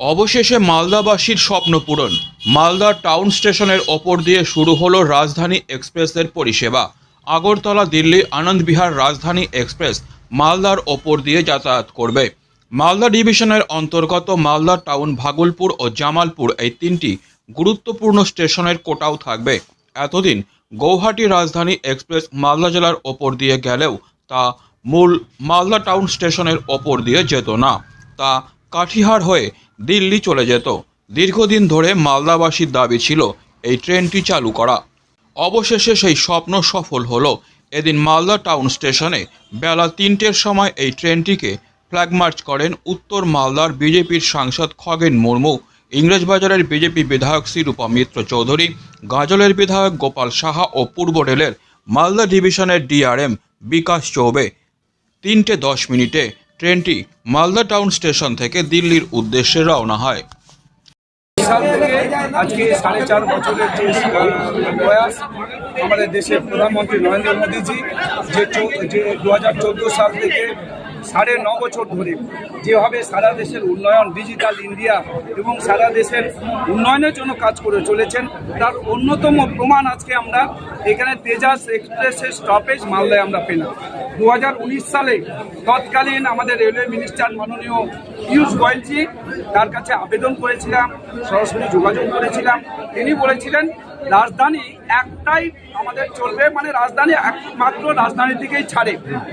অবশেষে মালদাবাসীর স্বপ্ন পূরণ। মালদা টাউন স্টেশনের ওপর দিয়ে শুরু হলো রাজধানী এক্সপ্রেসের পরিষেবা। আগরতলা, দিল্লি আনন্দবিহার রাজধানী এক্সপ্রেস মালদার ওপর দিয়ে যাতায়াত করবে। মালদা ডিভিশনের অন্তর্গত মালদা টাউন ভাগলপুর ও জামালপুর এই তিনটি গুরুত্বপূর্ণ স্টেশনের কোটাও থাকবে। এতদিন গৌহাটি রাজধানী এক্সপ্রেস মালদা জেলার ওপর দিয়ে গেলেও তা মূল মালদা টাউন স্টেশনের ওপর দিয়ে যেত না। তা কাঠিহার হয়ে দিল্লি চলে যেত। দীর্ঘদিন ধরে মালদাবাসীর দাবি ছিল এই ট্রেনটি চালু করা। অবশেষে সেই স্বপ্ন সফল হলো। এদিন মালদা টাউন স্টেশনে বেলা তিনটের সময় এই ট্রেনটিকে ফ্ল্যাগ মার্চ করেন উত্তর মালদার বিজেপির সাংসদ খগেন মুর্মু, ইংরেজবাজারের বিজেপি বিধায়ক শ্রীরূপা মিত্র চৌধুরী, গাজলের বিধায়ক গোপাল সাহা ও পূর্ব রেলের মালদা ডিভিশনের ডিআরএম বিকাশ চৌবে। তিনটে দশ মিনিটে ট্রেনটি মালদা টাউন স্টেশন থেকে দিল্লির উদ্দেশ্যে রওনা হয়। আজকে সাড়ে চার বছরের যে প্রয়াস, আমাদের দেশের প্রধানমন্ত্রী নরেন্দ্র মোদীজি, যে যে দু হাজার চোদ্দ সাল থেকে সাড়ে ন বছর ধরে যেভাবে সারা দেশের উন্নয়ন ডিজিটাল ইন্ডিয়া এবং সারা দেশের উন্নয়নের জন্য কাজ করে চলেছেন, তার অন্যতম প্রমাণ আজকে আমরা এখানে তেজাস এক্সপ্রেসের স্টপেজ মালদায় আমরা পেলাম। দু হাজার উনিশ সালে তৎকালীন আমাদের রেলওয়ে মিনিস্টার মাননীয় পীয়ূষ গোয়েলজি তার কাছে আবেদন করেছিলাম, সরাসরি যোগাযোগ করেছিলাম। তিনি বলেছিলেন রাজধানী একটাই আমাদের চলবে মানে রাজধানী একমাত্র রাজধানীর দিকেই ছাড়ে।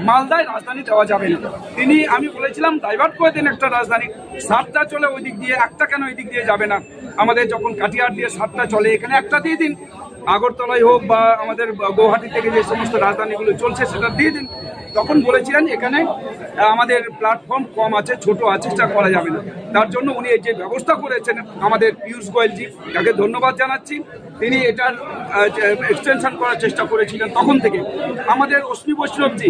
মালদায় রাজধানী দেওয়া যাবে না। তিনি, আমি বলেছিলাম ডাইভার্ট করে দিন একটা রাজধানী। সাতটা চলে ওই দিক দিয়ে, একটা কেন ওই দিক দিয়ে যাবে না? আমাদের যখন কাটিয়ার দিয়ে সাতটা চলে, এখানে একটা দিয়ে দিন। আগরতলায় হোক বা আমাদের গৌহাটি থেকে যে সমস্ত রাজধানীগুলো চলছে, সেটা দিয়ে দিন। তখন বলেছিলেন এখানে আমাদের প্ল্যাটফর্ম কম আছে, ছোট আছে, সেটা করা যাবে না। তার জন্য উনি এই যে ব্যবস্থা করেছেন আমাদের পীয়ূষ গোয়েলজি, তাকে ধন্যবাদ জানাচ্ছি। তিনি এটার এক্সটেনশন করার চেষ্টা করেছিলেন তখন থেকে। আমাদের অশ্মি বৈষ্ণবজি,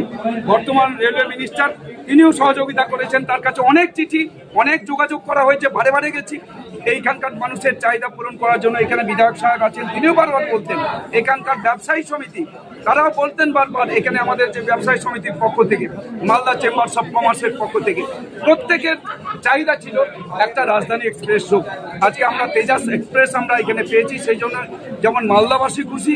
বর্তমান রেলওয়ে মিনিস্টার তিনিও সহযোগিতা করেছেন। তার কাছে অনেক চিঠি, অনেক যোগাযোগ করা হয়েছে, বারে বারে গেছি। এইখানকার মানুষের চাহিদা পূরণ করার জন্য এখানে বিধায়ক সাহেব আছেন, তিনিও বারবার বলতেন, এখানকার ব্যবসায়ী সমিতি, তারাও বলতেন বারবার, এখানে আমাদের যে ব্যবসায়ী সমিতির পক্ষ থেকে, মালদা চেম্বার্স অফ কমার্সের পক্ষ থেকে, প্রত্যেকের চাহিদা ছিল একটা রাজধানী এক্সপ্রেস হোক আজকে আমরা তেজাস এক্সপ্রেস আমরা এখানে পেয়েছি, সেই জন্য যেমন মালদাবাসী খুশি,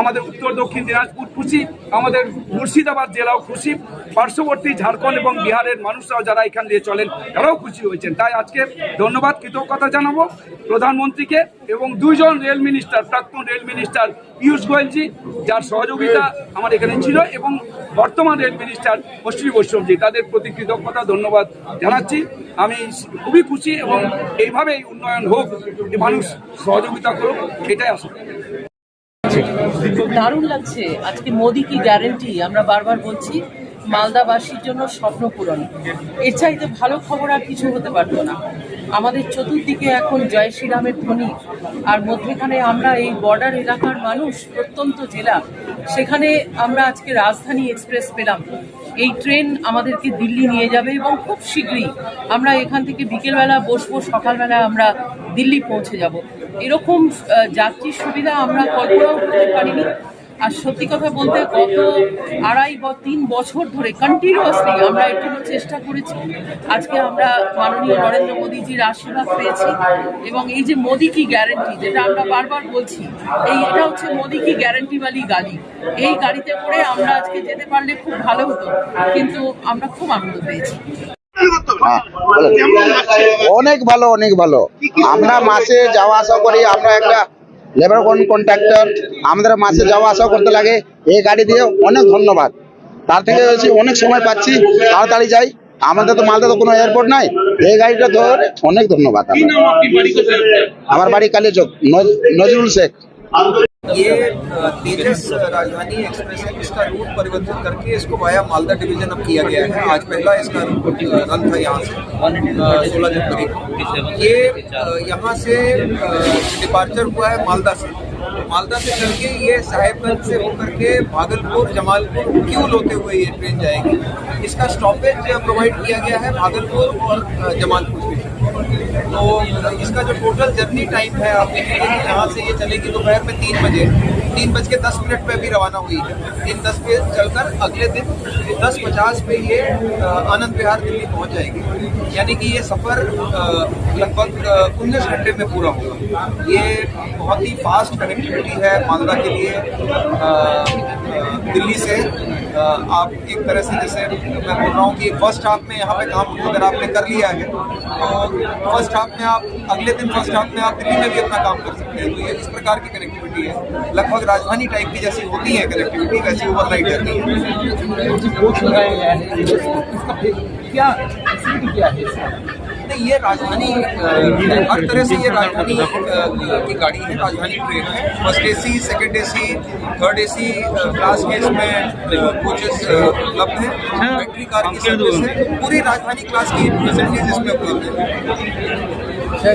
আমাদের উত্তর দক্ষিণ দিনাজপুর খুশি। আমাদের মুর্শিদাবাদ জেলাও খুশি। পার্শ্ববর্তী ঝাড়খণ্ড এবং বিহারের মানুষরাও যারা এখান দিয়ে চলেন, তারাও খুশি হয়েছেন। তাই আজকে ধন্যবাদ, কৃতজ্ঞতা জানাব প্রধানমন্ত্রীকে এবং দুইজন রেল মিনিস্টার, প্রাক্তন রেল মিনিস্টার পীয়ূষ গোয়েলজি, যার সহযোগিতা আমার এখানে ছিল এবং বর্তমান রেল মিনিস্টার অশ্বিনী বৈষ্ণবজি। তাদের প্রতি কৃতজ্ঞতা, ধন্যবাদ জানাচ্ছি। আমি খুবই খুশি এবং এইভাবেই উন্নয়ন হোক, মানুষ সহযোগিতা করুক, এটাই আশা। করি। দারুণ লাগছে। আজকে মোদি কি গ্যারেন্টি আমরা বারবার বলছি, মালদাবাসীর জন্য স্বপ্ন পূরণ। এর চাইতে ভালো খবর আর কিছু হতে পারতো না। আমাদের চতুর্দিকে এখন জয় শ্রীরামের ধ্বনি, আর মধ্যেখানে আমরা এই বর্ডার এলাকার মানুষ, প্রত্যন্ত জেলা, সেখানে আমরা আজকে রাজধানী এক্সপ্রেস পেলাম। এই ট্রেন আমাদেরকে দিল্লি নিয়ে যাবে এবং খুব শীঘ্রই আমরা এখান থেকে বিকেলবেলা বসবো, সকালবেলা আমরা দিল্লি পৌঁছে যাব। এরকম যাত্রীর সুবিধা আমরা কল্পনাও করতে পারিনি। আর সত্যি কথা বলতে গত আড়াই বা তিন বছর ধরে কন্টিনিউয়াসলি আমরা এর জন্য চেষ্টা করেছি। আজকে আমরা মাননীয় নরেন্দ্র মোদীজির আশীর্বাদ পেয়েছি এবং এই যে মোদি কি গ্যারেন্টি যেটা আমরা বারবার বলছি, এই এটা হচ্ছে মোদি কি গ্যারেন্টিওয়ালি গাড়ি। এই গাড়িতে করে আমরা আজকে যেতে পারলে খুব ভালো হতো, কিন্তু আমরা খুব আনন্দ পেয়েছি। অনেক ভালো অনেক ভালো। আমরা মাসে যাওয়া আসা করি আমরা একটা লেবার কন্ট্রাক্টর আমাদের মাসে যাওয়া আসা করতে লাগে। এই গাড়ি দিয়ে অনেক ধন্যবাদ। তার থেকে হচ্ছে অনেক সময় পাচ্ছি তাড়াতাড়ি যাই। আমাদের তো মালদা তো কোনো এয়ারপোর্ট নাই। এই গাড়িটা ধরে অনেক ধন্যবাদ আমার। বাড়ি কালীচক নজ- নজরুল শেখ। ये तेजस राजधानी एक्सप्रेस है, इसका रूट परिवर्तित करके इसको वाया मालदा डिवीज़न अब किया गया है। आज पहला इसका रन था यहाँ से सोलह जनवरी। को ये यहाँ से डिपार्चर हुआ है मालदा से। मालदा से चल के ये साहेबगंज से होकर के भागलपुर, जमालपुर क्यूल होते हुए ये ट्रेन जाएगी? इसका स्टॉपेज प्रोवाइड किया गया है भागलपुर और जमालपुर। तो इसका जो टोटल जर्नी टाइम है, आप देखेंगे कि यहाँ से ये चलेगी दोपहर में तीन बजे। तीन बज के दस मिनट पे भी रवाना हुई। है तीन दस पे चलकर अगले दिन दस पचास पे ये आनंद विहार दिल्ली पहुँच जाएगी। यानी कि ये सफ़र लगभग उन्नीस घंटे में पूरा होगा। ये बहुत ही फास्ट कनेक्टिविटी है मालदा के लिए दिल्ली से। आप एक तरह से जैसे मैं बोल रहा हूँ कि फ़र्स्ट हाफ़ में यहाँ पे काम अगर आपने कर लिया है तो फ़र्स्ट हाफ़ में आप, अगले दिन फ़र्स्ट हाफ़ में आप दिल्ली में भी अपना काम कर सकते हैं। तो ये इस प्रकार की कनेक्टिविटी है। लगभग राजधानी टाइप की जैसी होती है कनेक्टिविटी वैसी ओवरनाइट रहती है। नहीं ये राजधानी हर तरह से ये राजधानी की गाड़ी है राजधानी ट्रेन है। First AC second AC third AC class के इसमें कोचेस उपलब्ध है। बैटरी कार की सर्विस है। पूरी राजधानी क्लास की फैसिलिटीज़ इसमें उपलब्ध है।